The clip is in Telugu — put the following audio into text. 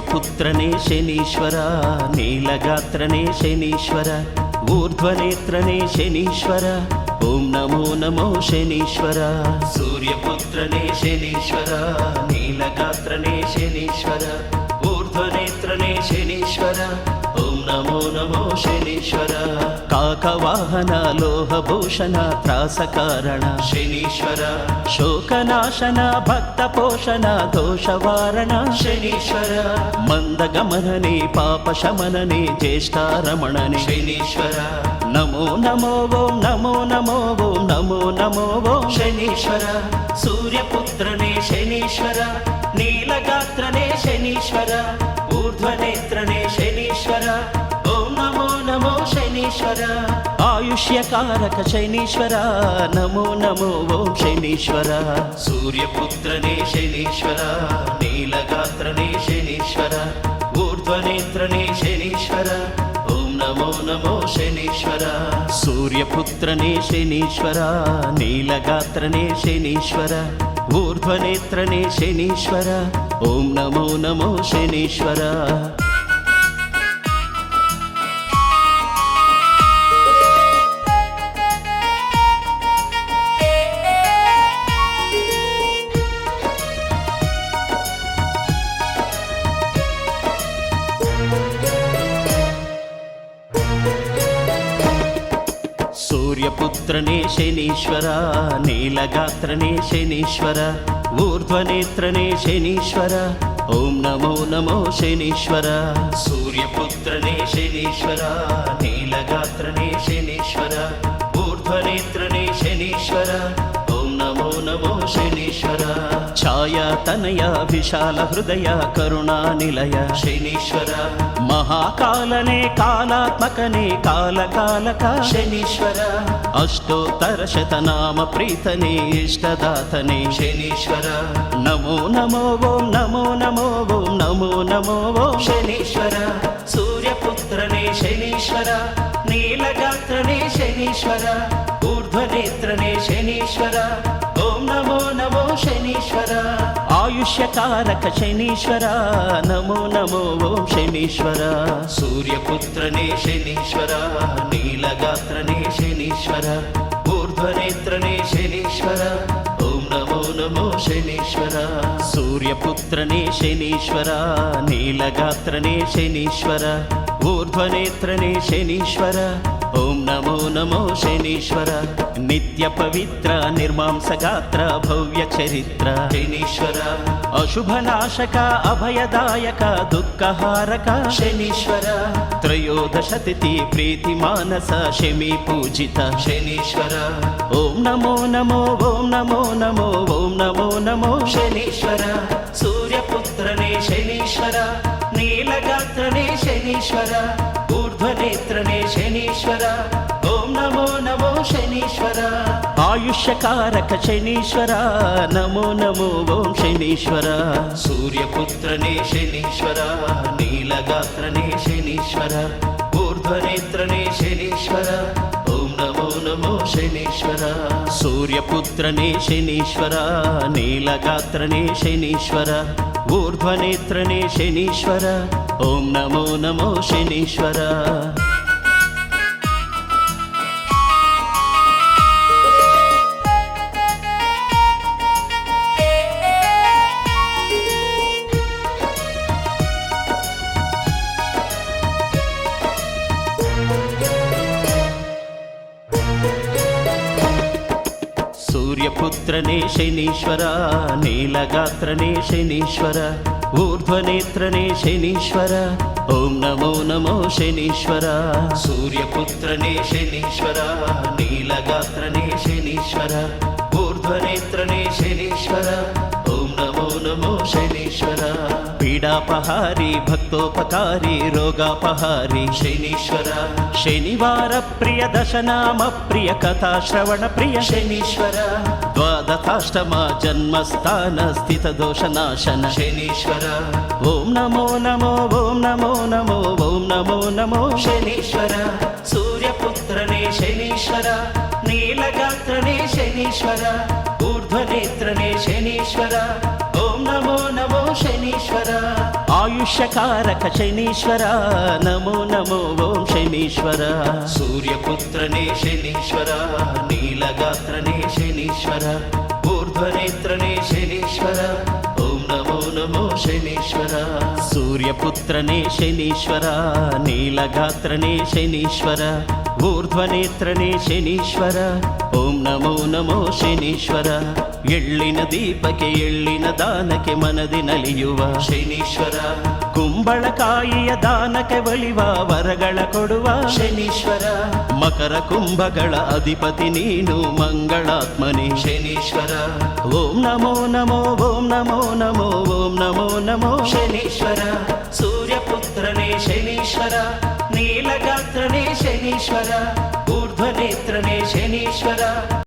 సూర్యపుత్రనే శనీశ్వర నీలగాత్రనే శనీశ్వర ఊర్ధ్వనేత్రనే శనీశ్వర ఓం నమో నమో శనీశ్వర. సూర్యపుత్రనే శనీశ్వర నీలగాత్రనే శనీశ్వర ఊర్ధ్వనేత్రనే శనీశ్వర ఓం నమో నమో శనీశ్వర. కాకవాహన లోహభూషణ త్రాసకారణ. శనీశ్వర. శోకనాశన భక్త పోషణ దోషవారణ. శనీశ్వర. మందగమనని పాప శమనని జ్యేష్ఠారమణని. శనీశ్వర. నమో నమో ఓం నమో నమో ఓం నమో నమో ఓం. శనీశ్వర. సూర్యపుత్రనే శనీశ్వర. నీలగాత్రనే శనీశ్వర. ఊర్ధ్వనేత్రనే నమో శనీశ్వర ఆయుష్యకారక శనీశ్వర నమో నమో ఓం శనీశ్వర సూర్యపుత్రనే శనీశ్వర నీలగాత్రనే శనీశ్వర ఊర్ధ్వనేత్రనే శనీశ్వర ఓం నమో నమో శనీశ్వర సూర్యపుత్రనే శనీశ్వర నీలగాత్రనే శనీశ్వర ఊర్ధ్వనేత్రనే శనీశ్వర ఓం నమో నమో శనీశ్వర సూర్యపుత్రనే శనీశ్వర నీలగాత్రనే శనీశ్వర ఊర్ధ్వనేత్రనే శనీశ్వర ఓం నమో నమో శనీశ్వర సూర్యపుత్రనే శనీశ్వర నీలగాత్రనే ఛాయా తనయ విశాల హృదయ కరుణా నిలయ. శనీశ్వర. మహాకాలనే కాలాత్మకనే కాలకాలక. శనీశ్వర. అష్టోత్తర శతనామ ప్రీతనే ఇష్టదాతనే. శనీశ్వర. నమో నమో ఓం నమో నమో ఓం నమో నమో ఓం. శనీశ్వర. సూర్యపుత్రనే శనీశ్వర. నీలగాత్రనే శనీశ్వర. ఊర్ధ్వనేత్రనే శనీశ్వర. శనీశ్వర. ఆయుష్యకారక శనీశ్వర. నమో నమో ఓం శనీశ్వర. సూర్యపుత్రనే శనీశ్వర. నీలగాత్రనే శనీశ్వర. ఊర్ధ్వనేత్రనే శనీశ్వర. ఓం నమో నమో శనీశ్వర. సూర్యపుత్రనే శనీశ్వర. నీలగాత్రనే శనీశ్వర. ఊర్ధ్వనేత్రనే శనీశ్వర. ఓం నమో నమో శనీశ్వర. నిత్య పవిత్ర నిర్మాంసగాత్ర భవ్య చరిత్ర. శనీశ్వర. అశుభనాశక అభయదాయక దుఃఖహారక. శనీశ్వర. త్రయోదశ తిథి ప్రీతి మానస శమి పూజిత. శనీశ్వర. ఓం నమో నమో ఓం నమో నమో ఓం నమో నమో. శనీశ్వర. సూర్యపుత్రనే శనీశ్వర నీలగాత్రనే శనీశ్వర ఊర్ధ్వనేత్రనే శనీశ్వర. నమో నమో శనీశ్వర. ఆయుష్యకారక శనీశ్వర. నమో నమో ఓం శనీశ్వర. సూర్యపుత్రనే శనీశ్వర నీలగాత్రనే శనీశ్వర ఊర్ధ్వనేత్రనే శనీశ్వర ఓం నమో నమో శనీశ్వర. సూర్యపుత్రనే శనీశ్వర నీలగాత్రనే శనీశ్వర ఊర్ధ్వనేత్రనే శనీశ్వర ఓం నమో నమో శనీశ్వర. పుత్రనే శనీశ్వర నీలగాత్రనే శనీశ్వర ఊర్ధ్వనేత్రనే శనీశ్వర ఓం నమో నమో శనీశ్వర. సూర్యపుత్రనే శనీశ్వర నీలగాత్రనే శనీశ్వర ఊర్ధ్వనేత్రనే శనీశ్వర నమో శనీశ్వర. పీడాపహారి భక్తోపకారి రోగాపహారి శనీశ్వర. శనివార ప్రియ దశనామ ప్రియ కథా శ్రవణ ప్రియ. శనీశ్వర. ద్వాదశాష్టమ జన్మస్థాన స్థిత దోష నాశన. శనీశ్వర. ఓం నమో నమో ఓం నమో నమో ఓం నమో నమో. శనీశ్వర. సూర్యపుత్రనే శనీశ్వర. నీలగాత్రనే శనీశ్వర. ఊర్ధ్వనేత్రనే శనీశ్వర. ఆయుష్యకారక శనీశ్వర. నమో నమో ఓం శనీశ్వర. సూర్యపుత్రనే శనీశ్వర నీలగాత్రనే శనీశ్వర ఊర్ధ్వనేత్రనే శనీశ్వర ఓం నమో నమో శనీశ్వర. సూర్యపుత్రనే శనీశ్వర నీలగాత్రనే శనీశ్వర ఊర్ధ్వనేత్రనే శనీశ్వర ఓం నమో నమో శనీశ్వర. ಎಳ್ಳಿನ ದೀಪಕ್ಕೆ ಎಳ್ಳಿನ ದಾನಕ್ಕೆ ಮನದಿ ನಲಿಯುವ ಶನೀಶ್ವರ ಕುಂಬಳಕಾಯಿಯ ದಾನಕ್ಕೆ ಒಳಿವ ವರಗಳ ಕೊಡುವ ಶನೀಶ್ವರ ಮಕರ ಕುಂಭಗಳ ಅಧಿಪತಿ ನೀನು ಮಂಗಳಾತ್ಮನಿ ಶನೀಶ್ವರ ಓಂ ನಮೋ ನಮೋ ಓಂ ನಮೋ ನಮೋ ಓಂ ನಮೋ ನಮೋ ಶನೀಶ್ವರ ಸೂರ್ಯಪುತ್ರನೇ ಶನೀಶ್ವರ ನೀಲಗಾತ್ರನೇ ಶನೀಶ್ವರ ಊರ್ಧ್ವನೇತ್ರನೇ ಶನೀಶ್ವರ